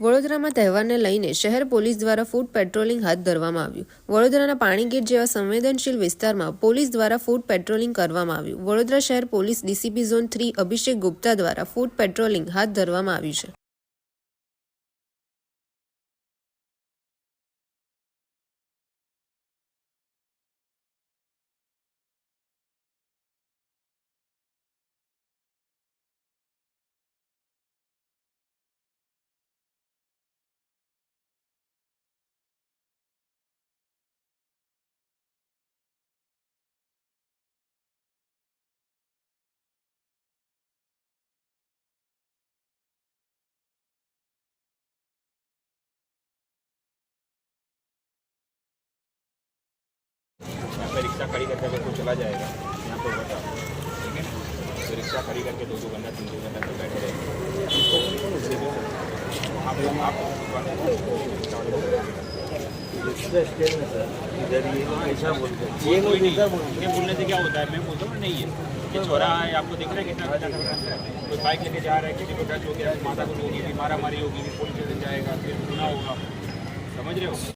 વડોદરામાં તહેવારને લઈને શહેર પોલીસ દ્વારા ફૂડ પેટ્રોલિંગ હાથ ધરવામાં આવ્યું. વડોદરાના પાણીગેટ જેવા સંવેદનશીલ વિસ્તારમાં પોલીસ દ્વારા ફૂડ પેટ્રોલિંગ કરવામાં આવ્યું. વડોદરા શહેર police DCP zone three Abhishek Gupta દ્વારા ફૂડ પેટ્રોલિંગ હાથ ધરવામાં આવ્યું છે. यहाँ पे रिक्शा खड़ी करके अगर कोई चला जाएगा, यहाँ पे बता ठीक है? तो रिक्शा खड़ी करके दो दो घंटा तीन तीन घंटा तक बैठे रहेंगे आप आप सर इधर ये कोई नहीं। ये बोलने से क्या होता है? मैं बोलता हूँ नहीं है। ये छोरा है, आपको दिख रहा है कितना खर्चा कर रहा है। कोई बाइक लेके जा रहा है, किसी को टच हो गया, माता को होगी मारा मारी होगी पुलिस स्टेशन जाएगा, फिर सुना होगा। समझ रहे हो?